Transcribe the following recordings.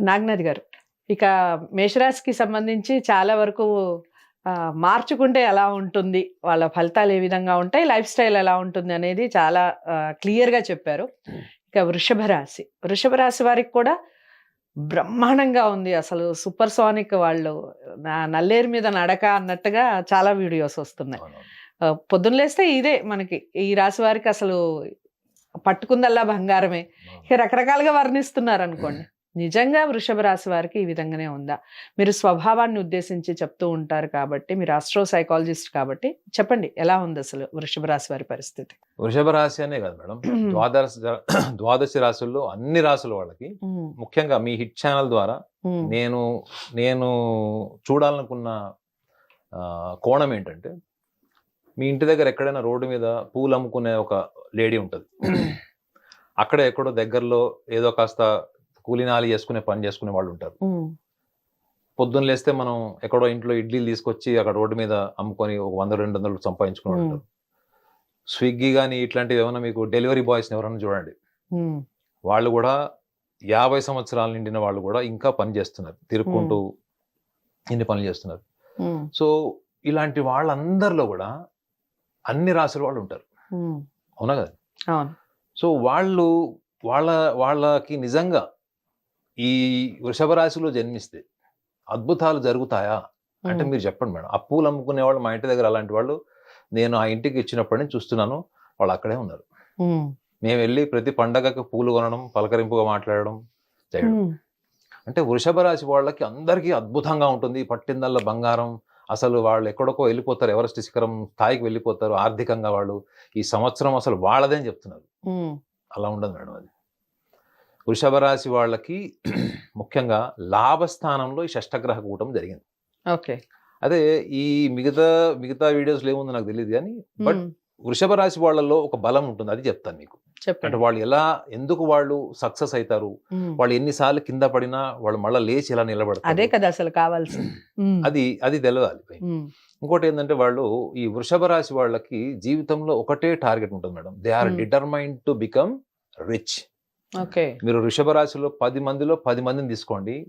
నాగనాథ్ గారు. ఇక మేషరాశికి సంబంధించి చాలా వరకు మార్చుకుంటే ఎలా ఉంటుంది? వాళ్ళ ఫలితాలు ఏ విధంగా ఉంటాయి? లైఫ్ స్టైల్ ఎలా ఉంటుంది అనేది చాలా క్లియర్గా చెప్పారు. ఇక వృషభ రాశి. వృషభ రాశి వారికి కూడా బ్రహ్మాండంగా ఉంది. అసలు సూపర్ సోనిక్ వాళ్ళు. నా- నల్లేరు మీద నడక అన్నట్టుగా చాలా వీడియోస్ వస్తున్నాయి. పొద్దున్న లేస్తే ఇదే మనకి. ఈ రాశి వారికి అసలు పట్టుకుందల్లా బంగారమే. ఇక రకరకాలుగా వర్ణిస్తున్నారు అనుకోండి నిజంగా వృషభ రాశి వారికి ఈ విధంగానే ఉందా? మీరు స్వభావాన్ని ఉద్దేశించి చెప్తూ ఉంటారు కాబట్టి మీరు ఆస్ట్రో సైకాలజిస్ట్ కాబట్టి చెప్పండి ఎలా ఉంది అసలు వృషభ రాశి వారి పరిస్థితి? వృషభ రాశి అనే కాదు మేడం ద్వాదశ ద్వాదశ రాశుల్లో అన్ని రాశుల వాళ్ళకి ముఖ్యంగా మీ హిట్ ఛానల్ ద్వారా నేను నేను చూడాలనుకున్న కోణం ఏంటంటే మీ ఇంటి దగ్గర ఎక్కడైనా రోడ్డు మీద పూలు అమ్ముకునే ఒక లేడీ ఉంటుంది. అక్కడ ఎక్కడో దగ్గరలో ఏదో కాస్త కూలినాలి చేసుకునే పని చేసుకునే వాళ్ళు ఉంటారు. పొద్దున్న లేస్తే మనం ఎక్కడో ఇంట్లో ఇడ్లీలు తీసుకొచ్చి అక్కడ రోడ్డు మీద అమ్ముకొని ఒక వంద రెండు వందలు సంపాదించుకుని. ఉంటారు. స్విగ్గీ కానీ ఇట్లాంటివి ఏమైనా మీకు డెలివరీ బాయ్స్ని ఎవరైనా చూడండి. వాళ్ళు కూడా యాభై సంవత్సరాలు నిండిన వాళ్ళు కూడా ఇంకా పని చేస్తున్నారు. తిరుక్కుంటూ ఇన్ని పనులు చేస్తున్నారు. సో ఇలాంటి వాళ్ళందరిలో కూడా అన్ని రాసుల వాళ్ళు ఉంటారు. అవునా కదా? సో వాళ్ళు వాళ్ళ వాళ్ళకి నిజంగా ఈ వృషభ రాశిలో జన్మిస్తే అద్భుతాలు జరుగుతాయా? అంటే మీరు చెప్పండి మేడం. ఆ పూలు అమ్ముకునే వాళ్ళు మా ఇంటి దగ్గర అలాంటి వాళ్ళు నేను ఆ ఇంటికి ఇచ్చినప్పటి నుంచి చూస్తున్నాను వాళ్ళు అక్కడే ఉన్నారు. మేము. వెళ్ళి ప్రతి పండగకి పూలు కొనడం పలకరింపుగా మాట్లాడడం చేయడం. అంటే వృషభ రాశి వాళ్ళకి అందరికీ అద్భుతంగా ఉంటుంది. పట్టిందల్లా బంగారం. అసలు వాళ్ళు ఎక్కడికో వెళ్ళిపోతారు. ఎవరెస్ట్ శిఖరం స్థాయికి వెళ్ళిపోతారు ఆర్థికంగా వాళ్ళు. ఈ సంవత్సరం అసలు వాళ్ళదే అని చెప్తున్నారు. అలా ఉండదు మేడం అది. వృషభ రాశి వాళ్ళకి ముఖ్యంగా లాభస్థానంలో ఈ షష్టగ్రహ కూటం జరిగింది. ఓకే. అదే ఈ మిగతా మిగతా వీడియోస్లో ఏముందో నాకు తెలియదు కానీ బట్ వృషభ రాశి వాళ్ళలో ఒక బలం ఉంటుంది అది చెప్తాను మీకు. అంటే వాళ్ళు ఎలా ఎందుకు వాళ్ళు సక్సెస్ అవుతారు? వాళ్ళు ఎన్నిసార్లు కింద పడినా వాళ్ళు మళ్ళీ లేచి ఎలా అదే నిలబడతారు కదా అసలు కావాల్సింది. ఉమ్, అది అది తెలవాలి ఇంకోటి ఏంటంటే వాళ్ళు ఈ వృషభ రాశి వాళ్ళకి జీవితంలో ఒకటే టార్గెట్ ఉంటుంది madam. They are. Determined to become rich. Okay. మీరు వృషభ రాశిలో పది మందిలో పది మందిని తీసుకోండి.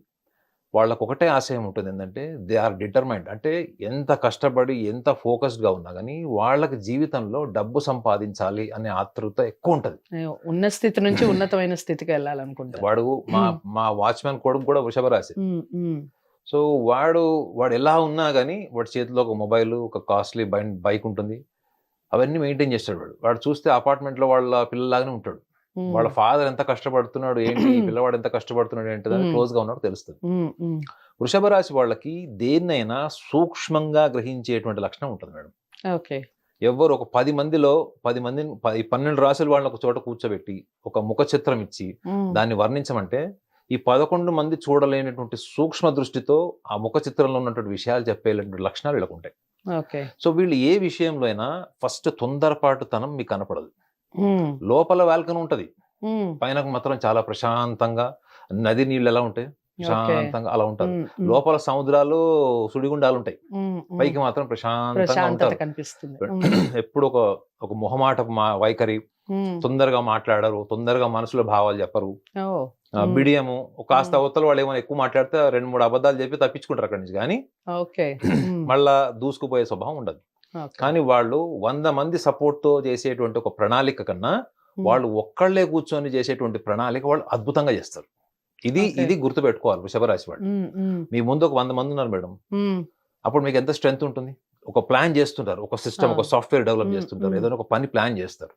వాళ్ళకు ఒకటే ఆశయం ఉంటుంది ఏంటంటే దే ఆర్ డిటర్మైండ్ అంటే ఎంత కష్టపడి ఎంత ఫోకస్డ్గా ఉన్నా కానీ వాళ్ళకి జీవితంలో డబ్బు సంపాదించాలి అనే ఆతృత ఎక్కువ ఉంటుంది. ఉన్న స్థితి నుంచి ఉన్నతమైన స్థితికి వెళ్ళాలనుకుంటా. వాడు మా. మా వాచ్మెన్ కొడుకు కూడా వృషభ రాశి. సో వాడు వాడు ఎలా ఉన్నా కానీ వాడి చేతిలో ఒక మొబైల్ ఒక కాస్ట్లీ బైక్ ఉంటుంది. అవన్నీ మెయింటైన్ చేస్తాడు వాడు. వాడు చూస్తే apartment లో వాళ్ళ పిల్లలాగానే ఉంటాడు. వాళ్ళ ఫాదర్ ఎంత కష్టపడుతున్నాడు ఏంటి పిల్లవాడు ఎంత కష్టపడుతున్నాడు ఏంటి Hmm. క్లోజ్గా ఉన్నాడు తెలుస్తుంది. వృషభ రాశి వాళ్ళకి దేన్నైనా సూక్ష్మంగా గ్రహించేటువంటి లక్షణం ఉంటుంది మేడం. ఓకే. ఎవరు ఒక పది మందిలో పది మంది పన్నెండు రాసుల వాళ్ళని ఒక చోట కూర్చోబెట్టి ఒక ముఖ చిత్రం ఇచ్చి దాన్ని వర్ణించమంటే ఈ పదకొండు మంది చూడలేనటువంటి సూక్ష్మ దృష్టితో ఆ ముఖ చిత్రంలో ఉన్నటువంటి విషయాలు చెప్పేటువంటి లక్షణాలు వీళ్ళకు ఉంటాయి సో వీళ్ళు ఏ విషయంలో అయినా ఫస్ట్ తొందరపాటుతనం మీకు కనపడదు. లోపల వాల్కన్ ఉంటది. పైన మాత్రం చాలా ప్రశాంతంగా నది నీళ్ళు ఎలా ఉంటాయి? ప్రశాంతంగా అలా ఉంటారు. లోపల సముద్రాలు సుడిగుండాలు ఉంటాయి. పైకి మాత్రం ప్రశాంతంగా ఉంటారు. ఎప్పుడు ఒక ఒక మొహమాట వైఖరి తొందరగా మాట్లాడరు తొందరగా మనసులో భావాలు చెప్పరు. బిడియము ఒక కాస్త. అవతల వాళ్ళు ఏమైనా ఎక్కువ మాట్లాడితే రెండు మూడు అబద్ధాలు చెప్పి తప్పించుకుంటారు అక్కడి నుంచి. కానీ మళ్ళా దూసుకుపోయే స్వభావం ఉండదు. కానీ వాళ్ళు వంద మంది సపోర్ట్తో చేసేటువంటి ఒక ప్రణాళిక కన్నా వాళ్ళు ఒక్కళ్ళే కూర్చొని చేసేటువంటి ప్రణాళిక వాళ్ళు అద్భుతంగా చేస్తారు. ఇది. ఇది గుర్తుపెట్టుకోవాలి వృషభ రాశి వాళ్ళు మీ ముందు ఒక వంద మంది ఉన్నారు మేడం. అప్పుడు మీకు ఎంత స్ట్రెంత్ ఉంటుంది? ఒక ప్లాన్ చేస్తుంటారు. ఒక సిస్టమ్. ఒక సాఫ్ట్వేర్ డెవలప్ చేస్తుంటారు. ఏదైనా ఒక పని ప్లాన్ చేస్తారు.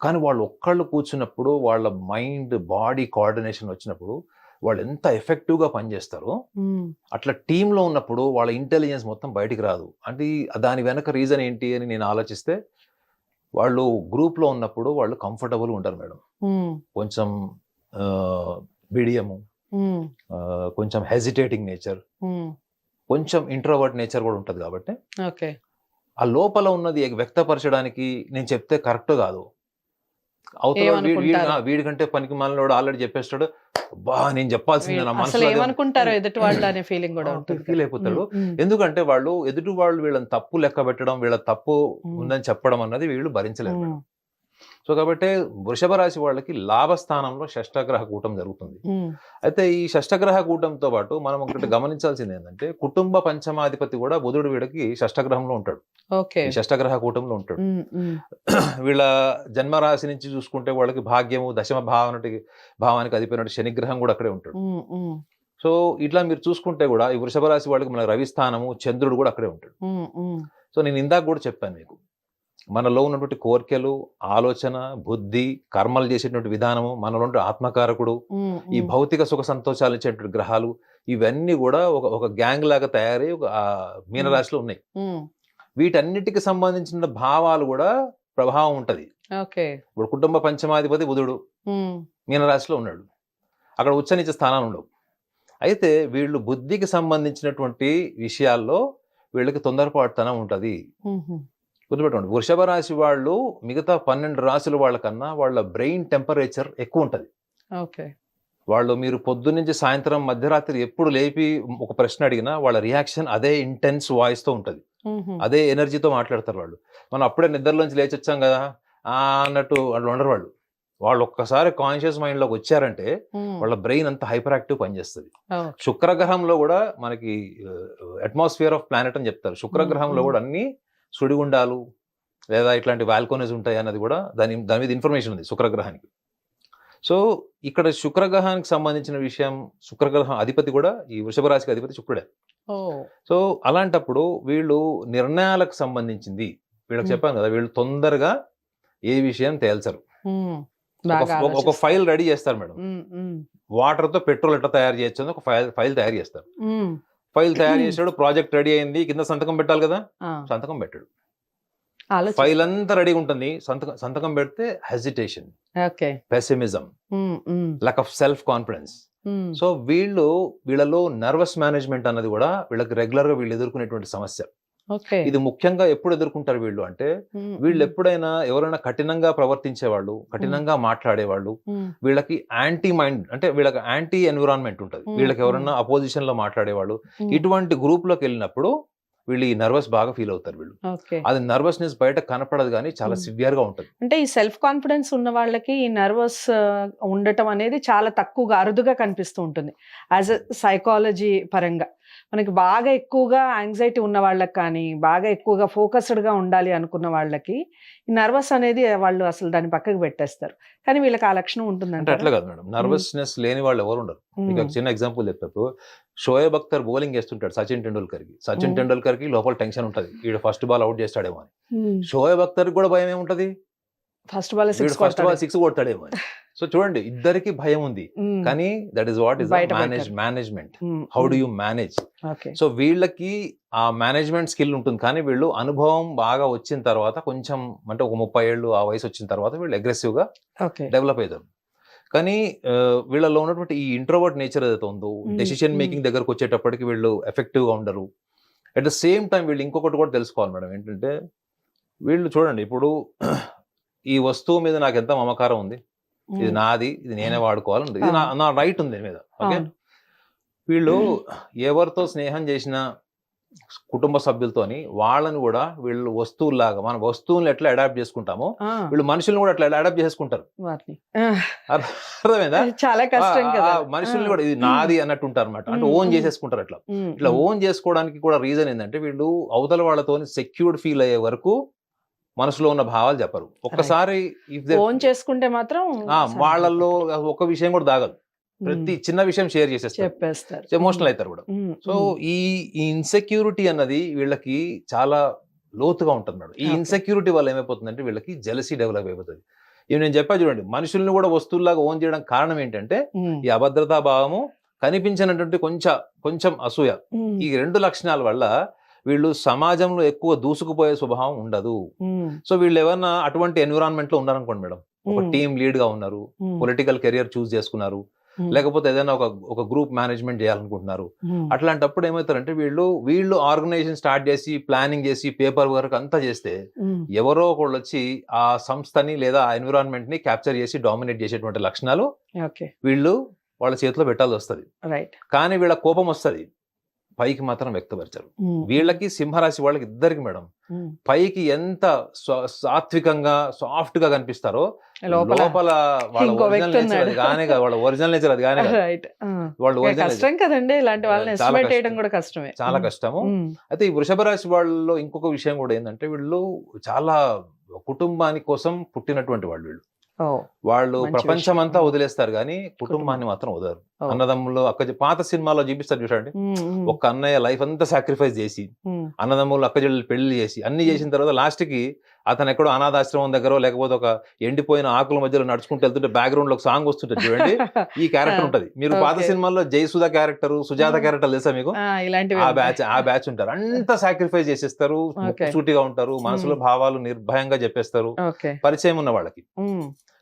కానీ వాళ్ళు ఒక్కళ్ళు కూర్చున్నప్పుడు వాళ్ళ మైండ్ బాడీ కోఆర్డినేషన్ వచ్చినప్పుడు వాళ్ళు ఎంత ఎఫెక్టివ్గా పనిచేస్తారో అట్లా team లో ఉన్నప్పుడు వాళ్ళ ఇంటెలిజెన్స్ మొత్తం బయటికి రాదు. అంటే దాని వెనక రీజన్ ఏంటి అని నేను ఆలోచిస్తే వాళ్ళు group లో ఉన్నప్పుడు వాళ్ళు కంఫర్టబుల్ ఉంటారు మేడం. కొంచెం బిడియము కొంచెం హెజిటేటింగ్ నేచర్ కొంచెం ఇంట్రోవర్ట్ నేచర్ కూడా ఉంటుంది కాబట్టి ఓకే. ఆ లోపల ఉన్నది వ్యక్తపరచడానికి నేను చెప్తే కరెక్ట్ కాదు. అవతల వీడి- వీడికంటే పనికి మనలోడు ఆల్రెడీ చెప్పేస్తాడు. బా నేను చెప్పాల్సిందే నా అసలు మనసులో అదే ఉంది." ఏమనుకుంటారో ఎదుటి వాళ్ళు అనే ఫీలింగ్ కూడా ఉంటుంది. ఫీల్ ఉమ్, ఎందుకంటే వాళ్ళు ఎదుటి వాళ్ళు వీళ్ళని తప్పు లెక్క పెట్టడం వీళ్ళ తప్పు ఉందని చెప్పడం అన్నది వీళ్ళు భరించలేరు. సో కాబట్టి వృషభ రాశి వాళ్ళకి లాభస్థానంలో షష్టగ్రహ కూటం జరుగుతుంది. అయితే ఈ షష్టగ్రహ కూటంతో పాటు మనం ఒకటి గమనించాల్సింది ఏంటంటే కుటుంబ పంచమాధిపతి కూడా బుధుడు వీడికి షష్టగ్రహంలో ఉంటాడు. షష్టగ్రహ కూటంలో ఉంటాడు. వీళ్ళ జన్మరాశి నుంచి చూసుకుంటే వాళ్ళకి భాగ్యము దశమ భావనటి భావానికి అధిపోయినట్టు శనిగ్రహం కూడా అక్కడే ఉంటాడు. సో ఇట్లా మీరు చూసుకుంటే కూడా ఈ వృషభ రాశి వాళ్ళకి మన రవి స్థానము చంద్రుడు కూడా అక్కడే ఉంటాడు. సో నేను ఇందాక కూడా చెప్పాను మీకు మనలో ఉన్నటువంటి కోరికలు ఆలోచన బుద్ధి కర్మలు చేసేటువంటి విధానము మనలో ఆత్మకారకుడు ఈ భౌతిక సుఖ సంతోషాలు ఇచ్చేటువంటి గ్రహాలు ఇవన్నీ కూడా ఒక ఒక గ్యాంగ్ లాగా తయారై ఒక మీనరాశిలో ఉన్నాయి. వీటన్నిటికి సంబంధించిన భావాలు కూడా ప్రభావం ఉంటది. ఇప్పుడు కుటుంబ పంచమాధిపతి బుధుడు మీనరాశిలో ఉన్నాడు. అక్కడ ఉచ్చనిచ్చ స్థానాలు ఉండవు. అయితే వీళ్ళు బుద్ధికి సంబంధించినటువంటి విషయాల్లో వీళ్ళకి తొందరపాటుతనం ఉంటుంది. గుర్తుపెట్టుకోండి వృషభ రాశి వాళ్ళు మిగతా పన్నెండు రాశుల వాళ్ళకన్నా వాళ్ళ బ్రెయిన్ టెంపరేచర్ ఎక్కువ ఉంటుంది ఓకే. వాళ్ళు మీరు పొద్దున్నుంచి సాయంత్రం మధ్యరాత్రి ఎప్పుడు లేపి ఒక ప్రశ్న అడిగినా వాళ్ళ రియాక్షన్ అదే ఇంటెన్స్ వాయిస్తో ఉంటుంది. అదే ఎనర్జీతో మాట్లాడతారు వాళ్ళు. మనం అప్పుడే నిద్రలోంచి లేచి వచ్చాం కదా అన్నట్టు వాళ్ళు ఉండరు వాళ్ళు. వాళ్ళు ఒక్కసారి కాన్షియస్ మైండ్లోకి వచ్చారంటే ఉమ్, వాళ్ళ బ్రెయిన్ అంత హైపర్ యాక్టివ్ పనిచేస్తుంది. శుక్రగ్రహంలో కూడా మనకి అట్మాస్ఫియర్ ఆఫ్ ప్లానెట్ అని చెప్తారు. శుక్రగ్రహంలో. కూడా అన్ని సుడిగుండాలు లేదా ఇట్లాంటి వాల్కోనీస్ ఉంటాయి అన్నది కూడా దాని దాని మీద ఇన్ఫర్మేషన్ ఉంది శుక్రగ్రహానికి. సో ఇక్కడ శుక్రగ్రహానికి సంబంధించిన విషయం శుక్రగ్రహం అధిపతి కూడా ఈ వృషభ రాశికి అధిపతి శుక్రుడే. సో అలాంటప్పుడు వీళ్ళు నిర్ణయాలకు సంబంధించింది వీళ్ళకి. చెప్పాను కదా వీళ్ళు తొందరగా ఏ విషయం తేల్చరు. ఒక-. ఫైల్ రెడీ చేస్తారు మేడం. వాటర్తో పెట్రోల్ ఎట్లా తయారు చేయొచ్చు ఒక ఫైల్ ఫైల్ తయారు చేస్తారు. ఫైల్ తయారు చేసాడు ప్రాజెక్ట్ రెడీ అయింది కింద సంతకం పెట్టాలి కదా? సంతకం పెట్టాడు. ఫైల్ అంతా రెడీగా ఉంటుంది సంతకం సంతకం పెడితే hesitation pessimism lack of self confidence so వీళ్ళు వీళ్ళలో నర్వస్ మేనేజ్మెంట్ అన్నది కూడా వీళ్ళకి రెగ్యులర్గా వీళ్ళు ఎదుర్కొనేటువంటి సమస్య. ఇది ముఖ్యంగా ఎప్పుడు ఎదుర్కొంటారు వీళ్ళు అంటే వీళ్ళు ఎప్పుడైనా ఎవరైనా కఠినంగా ప్రవర్తించేవాళ్ళు కఠినంగా మాట్లాడేవాళ్ళు వీళ్ళకి యాంటీ మైండ్ అంటే వీళ్ళకి యాంటీ ఎన్విరాన్మెంట్ ఉంటుంది. వీళ్ళకి ఎవరైనా అపోజిషన్లో మాట్లాడేవాళ్ళు ఇటువంటి గ్రూప్లోకి వెళ్ళినప్పుడు వీళ్ళు ఈ నర్వస్ బాగా ఫీల్ అవుతారు వీళ్ళు. ఓకే. అది నర్వస్నెస్ బయట కనపడదు కానీ చాలా. సివియర్గా ఉంటుంది. అంటే ఈ సెల్ఫ్ కాన్ఫిడెన్స్ ఉన్న వాళ్ళకి ఈ నర్వస్ ఉండటం అనేది చాలా తక్కువగా అరుదుగా కనిపిస్తూ ఉంటుంది. యాజ్ అ సైకాలజీ పరంగా. మనకి బాగా ఎక్కువగా యాంగ్జైటీ ఉన్న వాళ్ళకి కానీ బాగా ఎక్కువగా ఫోకస్డ్గా ఉండాలి అనుకున్న వాళ్ళకి ఈ నర్వస్ అనేది వాళ్ళు అసలు దాన్ని పక్కకు పెట్టేస్తారు. కానీ వీళ్ళకి ఆ లక్షణం అంటే ఉంటుందంటే అట్లా కాదు మేడం. నర్వస్నెస్ లేని వాళ్ళు ఎవరు ఉండరు. మీకు ఒక చిన్న ఎగ్జాంపుల్ చెప్తారు షోయబ్ అఖ్తర్ బౌలింగ్ వేస్తుంటాడు సచిన్ టెండూల్కర్కి సచిన్. టెండూల్కర్కి లోపల టెన్షన్ ఉంటుంది. వీడు ఫస్ట్ బాల్ అవుట్ చేస్తాడేమో అని. షోయబ్ అఖ్తర్ కూడా భయం ఏముంటది? First ball six first ball six కొడతాడేమో so చూడండి ఇద్దరికి భయం ఉంది. కానీ that is what is manage. Management how do you manage so వీళ్ళకి ఆ మేనేజ్మెంట్ స్కిల్ ఉంటుంది. కానీ వీళ్ళు అనుభవం బాగా వచ్చిన తర్వాత కొంచెం అంటే ఒక ముప్పై ఏళ్ళు ఆ వయసు వచ్చిన తర్వాత వీళ్ళు అగ్రెసివ్గా డెవలప్ అవుతారు. కానీ వీళ్ళలో ఉన్నటువంటి ఈ ఇంట్రోవర్ట్ నేచర్ ఏదైతే ఉందో డెసిషన్. మేకింగ్ దగ్గరకు వచ్చేటప్పటికి వీళ్ళు ఎఫెక్టివ్గా ఉండరు. అట్ ద సేమ్ టైం వీళ్ళు ఇంకొకటి కూడా తెలుసుకోవాలి మేడం. ఏంటంటే వీళ్ళు చూడండి ఇప్పుడు ఈ వస్తువు మీద నాకు ఎంత మమకారం ఉంది? ఇది నాది ఇది నేనే వాడుకోవాలి ఇది నా రైట్ ఉంది దీని మీద ఓకే. వీళ్ళు ఎవరితో స్నేహం చేసిన కుటుంబ సభ్యులతోని వాళ్ళని కూడా వీళ్ళు వస్తువుల్లాగా మన వస్తువులను ఎట్లా అడాప్ట్ చేసుకుంటామో వీళ్ళు మనుషులను కూడా అట్లా అడాప్ట్ చేసుకుంటారు అర్థమైందా? చాలా కష్టం మనుషుల్ని కూడా ఇది నాది అన్నట్టు ఉంటారు అనమాట అంటే ఓన్. చేసేసుకుంటారు అట్లా. ఇట్లా. ఓన్ చేసుకోవడానికి కూడా రీజన్ ఏంటంటే వీళ్ళు అవతల వాళ్ళతో సెక్యూర్డ్ ఫీల్ అయ్యే వరకు మనసులో ఉన్న భావాలు చెప్పరు. ఒక్కసారి ఓన్ చేసుకుంటే మాత్రం. వాళ్ళల్లో ఒక్క విషయం కూడా దాగదు. ప్రతి చిన్న విషయం షేర్ చేసేస్తారు. చెప్పేస్తారు. ఎమోషనల్ అవుతారు కూడా. సో ఈ ఈ ఇన్సెక్యూరిటీ అన్నది వీళ్ళకి చాలా లోతుగా ఉంటుంది మేడం. ఈ. ఇన్సెక్యూరిటీ వల్ల ఏమైపోతుందంటే వీళ్ళకి జెలసీ డెవలప్ అయిపోతుంది. ఇవి నేను చెప్పా చూడండి మనుషుల్ని కూడా వస్తువుల్లాగా ఓన్ చేయడం కారణం ఏంటంటే ఈ అభద్రతా భావము కనిపించినటువంటి కొంచెం కొంచెం అసూయ. ఈ రెండు లక్షణాల వల్ల వీళ్ళు సమాజంలో ఎక్కువ దూసుకుపోయే స్వభావం ఉండదు. సో వీళ్ళు ఏమన్నా అటువంటి ఎన్విరాన్మెంట్లో ఉన్నారనుకోండి మేడం. ఒక టీమ్ లీడ్గా ఉన్నారు పొలిటికల్ కెరియర్ చూస్ చేసుకున్నారు లేకపోతే ఏదైనా ఒక ఒక గ్రూప్ మేనేజ్మెంట్ చేయాలనుకుంటున్నారు. అట్లాంటప్పుడు ఏమవుతారంటే వీళ్ళు వీళ్ళు ఆర్గనైజేషన్ స్టార్ట్ చేసి ప్లానింగ్ చేసి పేపర్ వర్క్ అంతా చేస్తే ఎవరో ఒకళ్ళు వచ్చి ఆ సంస్థని లేదా ఆ ఎన్విరాన్మెంట్ని క్యాప్చర్ చేసి డామినేట్ చేసేటువంటి లక్షణాలు వీళ్ళు వాళ్ళ చేతిలో పెట్టాల్సి వస్తుంది. కానీ వీళ్ళ కోపం వస్తుంది. పైకి మాత్రం వ్యక్తపరిచారు. వీళ్ళకి సింహరాశి వాళ్ళకి ఇద్దరికి మేడం. పైకి ఎంత సాత్వికంగా సాఫ్ట్గా కనిపిస్తారో లోపల వాళ్ళ ఒరిజినల్ నేచర్ అది. కానే కాదు వాళ్ళ ఒరిజినల్ నేచర్ అది కానే కాదు. రైట్ వాళ్ళ ఒరిజినల్ కష్టం కదండి ఇలాంటి వాళ్ళని చాలా ఎస్టిమేట్ కష్టం. చేయడం కూడా కష్టమే. చాలా కష్టము. అయితే ఈ వృషభ రాశి వాళ్ళలో ఇంకొక విషయం కూడా ఏంటంటే వీళ్ళు చాలా కుటుంబాని కోసం పుట్టినటువంటి వాళ్ళు వీళ్ళు. వాళ్ళు ప్రపంచం అంతా. వదిలేస్తారు కానీ కుటుంబాన్ని మాత్రం వదలరు. ఓ. అన్నదమ్ములు అక్క పాత సినిమాలో చూపిస్తారు చూడండి ఒక్క అన్నయ్య లైఫ్ అంతా సాక్రిఫైస్ చేసి అన్నదమ్ములు అక్క చెల్లెలు పెళ్ళి చేసి అన్ని చేసిన తర్వాత లాస్ట్కి అతను ఎక్కడో అనాథాశ్రమం దగ్గర లేకపోతే ఒక ఎండిపోయిన ఆకుల మధ్యలో నడుచుకుంటూ వెళ్తుంటే బ్యాక్గ్రౌండ్లో సాంగ్ వస్తుంటది చూడండి ఈ క్యారెక్టర్ ఉంటది మీరు పాత. సినిమాల్లో జయసుధ క్యారెక్టర్ సుజాత. క్యారెక్టర్ తెలుసా మీకు ఆ. బ్యాచ్ ఆ బ్యాచ్ ఉంటారు అంత సాక్రిఫైస్ చేసేస్తారు. సూటిగా ఉంటారు మనసులో. భావాలు నిర్భయంగా చెప్పేస్తారు పరిచయం ఉన్న వాళ్ళకి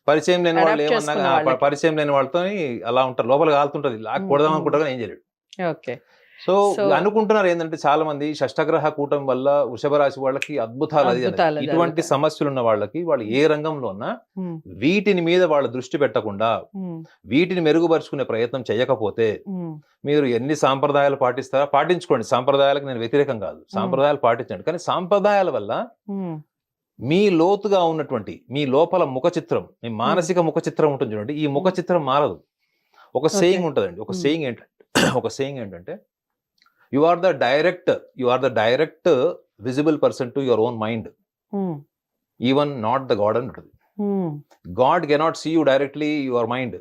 పరిచయం లేని వాళ్ళు ఏమన్నా. పరిచయం లేని వాళ్ళతో అలా ఉంటారు లోపల కాలుతుంటది కొడదాం. అనుకుంటారు ఏం చేయలేడు ఓకే సో అనుకుంటున్నారు ఏంటంటే చాలా మంది షష్టగ్రహ కూటం వల్ల వృషభ రాశి వాళ్ళకి అద్భుతాలు అది ఇటువంటి. సమస్యలు ఉన్న వాళ్ళకి వాళ్ళు ఏ రంగంలో ఉన్నా వీటిని మీద వాళ్ళ దృష్టి పెట్టకుండా వీటిని మెరుగుపరుచుకునే ప్రయత్నం చేయకపోతే మీరు ఎన్ని సాంప్రదాయాలు పాటిస్తారా? పాటించుకోండి. సాంప్రదాయాలకు నేను వ్యతిరేకం కాదు. సాంప్రదాయాలు పాటించండి. కానీ సాంప్రదాయాల వల్ల మీ లోతుగా ఉన్నటువంటి మీ లోపల ముఖ చిత్రం మీ మానసిక ముఖ చిత్రం ఉంటుంది చూడండి. ఈ ముఖ చిత్రం మారదు. ఒక సేయింగ్ ఉంటుందండి. ఒక. సేయింగ్ ఏంటంటే ఒక సేయింగ్ ఏంటంటే you are the direct you are the direct visible person to your own mind even not the god అని ఉంటుంది God cannot see you directly your mind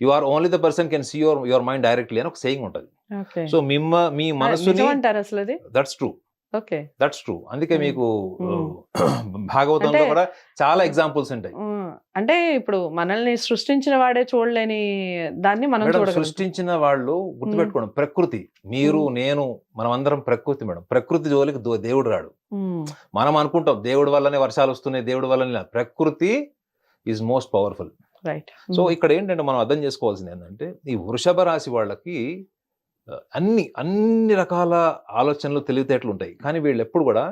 you are only the person can see your your mind directly అని ఒక saying ఉంటుంది. So మిమ్మ మీ మనసుని అది? That's true that's true అందుకే Hmm. మీకు Hmm. భాగవతంలో కూడా చాలా ఎగ్జాంపుల్స్ ఉంటాయి. ఉమ్, అంటే ఇప్పుడు మనల్ని సృష్టించిన వాడే చూడలేని దాన్ని మనం మేడం సృష్టించిన వాళ్ళు గుర్తుపెట్టుకోండి. ప్రకృతి. మీరు నేను మనం అందరం ప్రకృతి మేడం. ప్రకృతి జోలికి దో- దేవుడు రాడు. మనం అనుకుంటాం దేవుడి వల్లనే వర్షాలు వస్తున్నాయి దేవుడి వల్లనే ఇలా. ప్రకృతి is most powerful right so ఇక్కడ ఏంటంటే మనం అర్థం చేసుకోవాల్సింది ఏంటంటే ఈ వృషభ రాశి వాళ్ళకి ఆ, అన్ని అన్ని రకాల ఆలోచనలు తెలివితేటలు ఉంటాయి. కానీ వీళ్ళు ఎప్పుడు కూడా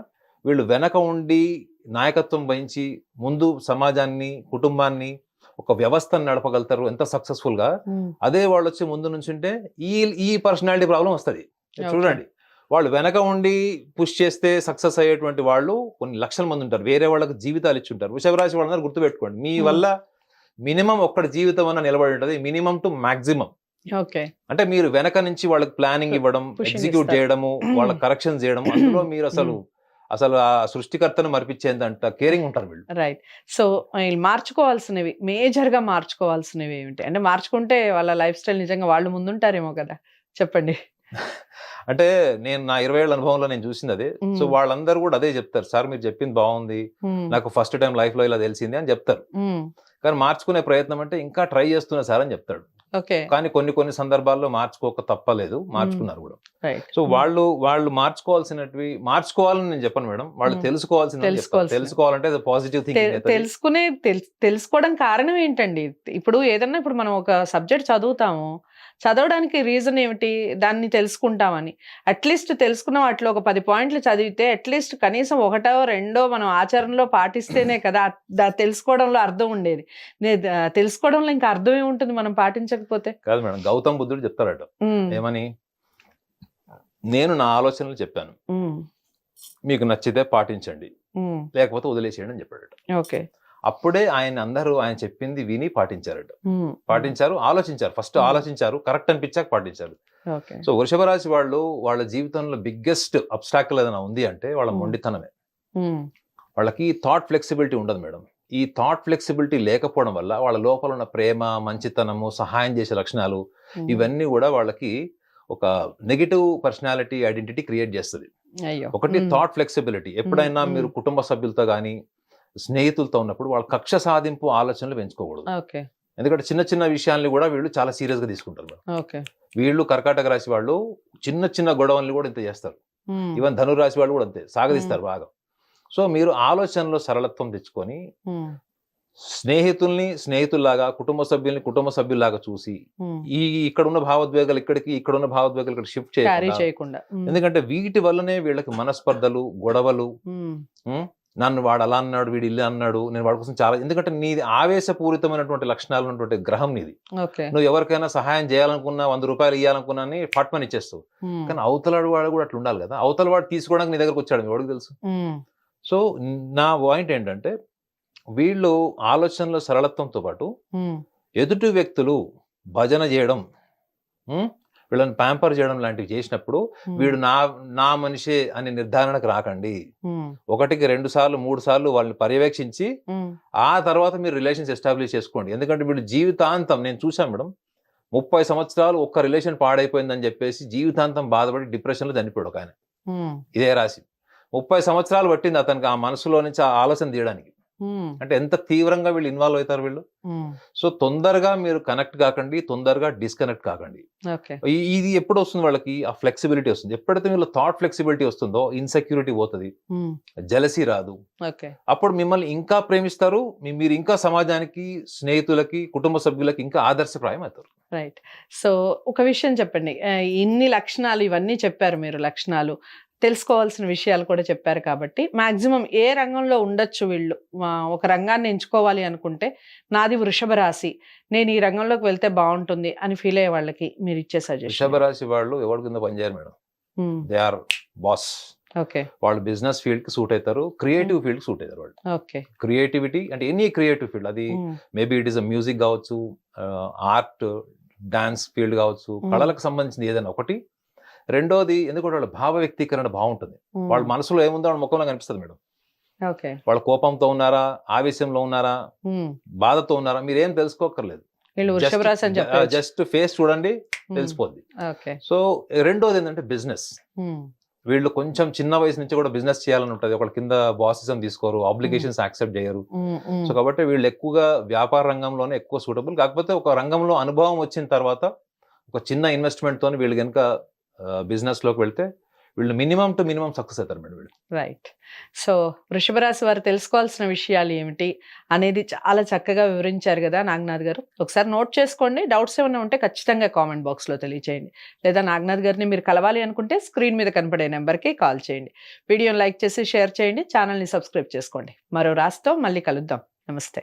వీళ్ళు వెనక ఉండి నాయకత్వం వహించి ముందు సమాజాన్ని కుటుంబాన్ని ఒక వ్యవస్థను నడపగలుగుతారు ఎంత సక్సెస్ఫుల్గా అదే వాళ్ళు వచ్చి ముందు నుంచుంటే ఈ ఈ పర్సనాలిటీ ప్రాబ్లం వస్తుంది. చూడండి వాళ్ళు వెనక ఉండి పుష్ చేస్తే సక్సెస్ అయ్యేటువంటి వాళ్ళు కొన్ని లక్షల మంది ఉంటారు. వేరే వాళ్ళకి జీవితాలు ఇచ్చి ఉంటారు వృషభ రాశి వాళ్ళందరూ గుర్తుపెట్టుకోండి. మీ. వల్ల మినిమం ఒక్కడి జీవితం అన్న నిలబడి ఉంటుంది. Minimum to maximum. ఓకే. అంటే మీరు వెనక నుంచి వాళ్ళకి ప్లానింగ్ ఇవ్వడం ఎగ్జిక్యూట్. చేయడము వాళ్ళ కరెక్షన్ చేయడం అందులో మీరు అసలు అసలు ఆ సృష్టికర్తను మరిపించేందంట కేరింగ్ ఉంటారు వీళ్ళు. రైట్ సో వీళ్ళు మార్చుకోవాల్సినవి మేజర్గా మార్చుకోవాల్సినవి ఏమిటి అంటే మార్చుకుంటే వాళ్ళ లైఫ్ స్టైల్ నిజంగా వాళ్ళు ముందుంటారేమో కదా? చెప్పండి. అంటే నేను నా ఇరవై ఏళ్ళ అనుభవంలో నేను చూసింది అదే. సో వాళ్ళందరూ కూడా అదే చెప్తారు. సార్ మీరు చెప్పింది బాగుంది. నాకు ఫస్ట్ టైం లైఫ్లో ఇలా తెలిసింది అని చెప్తారు. కానీ మార్చుకునే ప్రయత్నం అంటే ఇంకా ట్రై చేస్తున్నా సార్ అని చెప్తాడు. కానీ కొన్ని కొన్ని సందర్భాల్లో మార్చుకోక తప్పలేదు. మార్చుకున్నారు కూడా. సో వాళ్ళు వాళ్ళు మార్చుకోవాల్సినవి మార్చుకోవాలని నేను చెప్పను మేడం. వాళ్ళు. తెలుసుకోవాల్సిన. తెలుసుకోవాలంటే పాజిటివ్ థింకింగ్ తెలుసుకునే తెల్- తెలుసుకోవడం కారణం ఏంటండి? ఇప్పుడు ఏదన్నా ఇప్పుడు మనం ఒక సబ్జెక్ట్ చదువుతాము. చదవడానికి రీజన్ ఏమిటి? దాన్ని తెలుసుకుంటామని. అట్లీస్ట్ తెలుసుకున్న వాటిలో ఒక పది పాయింట్లు చదివితే అట్లీస్ట్ కనీసం ఒకటో రెండో మనం ఆచరణలో పాటిస్తేనే కదా తెలుసుకోవడంలో అర్థం ఉండేది. తెలుసుకోవడంలో ఇంకా అర్థం ఏముంటుంది మనం పాటించకపోతే? కాదు మేడం గౌతమ్ బుద్ధుడు చెప్తారట. ఏమని? నేను నా ఆలోచనలు చెప్పాను. మీకు నచ్చితే పాటించండి. లేకపోతే వదిలేసేయండి అని చెప్పాడట. ఓకే. అప్పుడే ఆయన అందరూ ఆయన చెప్పింది విని పాటించారట. ఉమ్, పాటించారు ఆలోచించారు. First Hmm. ఆలోచించారు కరెక్ట్ అనిపించాక పాటించారు. సో వృషభ రాశి వాళ్ళు వాళ్ళ జీవితంలో బిగ్గెస్ట్ అబ్స్టాకిల్ ఏదైనా ఉంది అంటే వాళ్ళ Hmm. మొండితనమే. వాళ్ళకి థాట్ ఫ్లెక్సిబిలిటీ ఉండదు మేడం. ఈ థాట్ ఫ్లెక్సిబిలిటీ లేకపోవడం వల్ల వాళ్ళ లోపల ఉన్న ప్రేమ మంచితనము సహాయం చేసే లక్షణాలు. ఇవన్నీ కూడా వాళ్ళకి ఒక నెగిటివ్ పర్సనాలిటీ ఐడెంటిటీ క్రియేట్ చేస్తుంది. ఒకటి థాట్ ఫ్లెక్సిబిలిటీ. ఎప్పుడైనా. మీరు కుటుంబ సభ్యులతో కానీ స్నేహితులతో ఉన్నప్పుడు వాళ్ళ కక్ష సాధింపు ఆలోచనలు పెంచుకోకూడదు. ఎందుకంటే చిన్న చిన్న విషయాల్ని కూడా వీళ్ళు చాలా సీరియస్గా తీసుకుంటారు వీళ్ళు కర్కాటక రాశి వాళ్ళు చిన్న చిన్న గొడవల్ని కూడా ఇంత చేస్తారు. ఈవెన్ ధను రాశి వాళ్ళు కూడా అంతే సాగదీస్తారు బాగా. సో మీరు ఆలోచనలో సరళత్వం తెచ్చుకొని స్నేహితుల్ని స్నేహితుల్లాగా కుటుంబ సభ్యుల్ని కుటుంబ సభ్యుల్లాగా చూసి. ఈ ఇక్కడ ఉన్న భావోద్వేగాలు ఇక్కడికి ఇక్కడ ఉన్న భావోద్వేగాలు ఇక్కడ షిఫ్ట్ చేయకుండా ఎందుకంటే వీటి వల్లనే వీళ్ళకి మనస్పర్ధలు గొడవలు నన్ను వాడు అలా అన్నాడు వీడు ఇల్లు అన్నాడు నేను వాడి కోసం చాలా ఎందుకంటే నీది ఆవేశపూరితమైనటువంటి లక్షణాలు ఉన్నటువంటి గ్రహం నీది. నువ్వు ఎవరికైనా సహాయం చేయాలనుకున్నా వంద రూపాయలు ఇవ్వాలనుకున్నా అని ఫట్మని ఇచ్చేస్తావు. కానీ అవతల వాడు కూడా అట్లా ఉండాలి కదా. అవతల వాడు తీసుకోవడానికి నీ దగ్గరకు వచ్చాడు ఎవరికి తెలుసు? సో నా పాయింట్ ఏంటంటే వీళ్ళు ఆలోచనల సరళత్వంతో పాటు ఎదుటి వ్యక్తులు భజన చేయడం? వీళ్ళని ప్యాంపర్ చేయడం లాంటివి చేసినప్పుడు వీడు నా నా మనిషే అనే నిర్ధారణకు రాకండి. ఒకటికి రెండు సార్లు మూడు సార్లు వాళ్ళని పర్యవేక్షించి ఆ తర్వాత మీరు రిలేషన్స్ ఎస్టాబ్లిష్ చేసుకోండి. ఎందుకంటే వీళ్ళు జీవితాంతం నేను చూసాను మేడం ముప్పై సంవత్సరాలు ఒక్క రిలేషన్ పాడైపోయిందని చెప్పేసి జీవితాంతం బాధపడి డిప్రెషన్లో చనిపోయాడు ఒక ఆయన. ఇదే రాశి. ముప్పై సంవత్సరాలు పట్టింది అతనికి ఆ మనసులో నుంచి ఆ ఆలోచన తీయడానికి. అంటే ఎంత తీవ్రంగా వీళ్ళు ఇన్వాల్వ్ అవుతారు వీళ్ళు? సో తొందరగా మీరు కనెక్ట్ కాకండి తొందరగా డిస్కనెక్ట్ కాకండి. ఇది ఎప్పుడు వస్తుంది వాళ్ళకి? ఆ ఫ్లెక్సిబిలిటీ వస్తుంది. ఎప్పుడైతే వీళ్ళు థాట్ ఫ్లెక్సిబిలిటీ వస్తుందో ఇన్సెక్యూరిటీ పోతుంది. జలసీ రాదు. అప్పుడు మిమ్మల్ని ఇంకా ప్రేమిస్తారు మీరు ఇంకా సమాజానికి స్నేహితులకి కుటుంబ సభ్యులకి ఇంకా ఆదర్శప్రాయం అవుతారు రైట్. సో ఒక విషయం చెప్పండి. ఇన్ని లక్షణాలు ఇవన్నీ చెప్పారు మీరు లక్షణాలు. తెలుసుకోవాల్సిన విషయాలు కూడా చెప్పారు కాబట్టి మాక్సిమం ఏ రంగంలో ఉండొచ్చు వీళ్ళు? ఒక రంగాన్ని ఎంచుకోవాలి అనుకుంటే నాది వృషభ రాశి. నేను ఈ రంగంలోకి వెళ్తే బాగుంటుంది అని ఫీల్ అయ్యే వాళ్ళకి మీరు ఇచ్చే వృషభ సజెషన్ రాశి వాళ్ళు ఎవరి కింద పనిచేయరు madam. They are boss okay. వాళ్ళు బిజినెస్ ఫీల్డ్కి సూట్ అవుతారు క్రియేటివ్ ఫీల్డ్కి సూట్ అవుతారు వాళ్ళు. ఓకే. క్రియేటివిటీ అంటే ఎనీ క్రియేటివ్ ఫీల్డ్ అది maybe it is a music కావచ్చు ఆర్ట్ డాన్స్ ఫీల్డ్ కావచ్చు. కళలకు సంబంధించింది ఏదైనా ఒకటి రెండోది ఎందుకంటే వాళ్ళ భావ వ్యక్తీకరణ బాగుంటుంది. వాళ్ళ మనసులో ఏముందో వాళ్ళ ముఖంలో కనిపిస్తుంది మేడం. వాళ్ళ కోపంతో ఉన్నారా ఆవేశంలో ఉన్నారా బాధతో ఉన్నారా మీరు ఏం తెలుసుకోకర్లేదు జస్ట్ ఫేస్ చూడండి తెలిసిపోద్ది. సో రెండోది ఏంటంటే బిజినెస్. వీళ్ళు కొంచెం చిన్న వయసు నుంచి కూడా బిజినెస్ చేయాలని ఉంటుంది. ఒకళ్ళ కింద బాసిజం తీసుకోరు ఆబ్లిగేషన్స్ యాక్సెప్ట్ చేయరు. సో కాబట్టి వీళ్ళు ఎక్కువగా వ్యాపార రంగంలోనే ఎక్కువ సూటబుల్. కాకపోతే ఒక రంగంలో అనుభవం వచ్చిన తర్వాత ఒక చిన్న ఇన్వెస్ట్మెంట్ తోని వీళ్ళు కనుక బిజినెస్లోకి వెళ్తే వీళ్ళు మినిమం టు మినిమం సక్సెస్ అవుతారు మేడం వీళ్ళు. రైట్ సో వృషభ రాశి వారు తెలుసుకోవాల్సిన విషయాలు ఏమిటి అనేది చాలా చక్కగా వివరించారు కదా నాగనాథ్ గారు. ఒకసారి నోట్ చేసుకోండి. డౌట్స్ ఏమైనా ఉంటే ఖచ్చితంగా కామెంట్ బాక్స్లో తెలియచేయండి. లేదా నాగనాథ్ గారిని మీరు కలవాలి అనుకుంటే స్క్రీన్ మీద కనపడే నెంబర్కి కాల్ చేయండి. వీడియోని లైక్ చేసి షేర్ చేయండి. ఛానల్ని సబ్స్క్రైబ్ చేసుకోండి. మరో రాశితో మళ్ళీ కలుద్దాం. నమస్తే.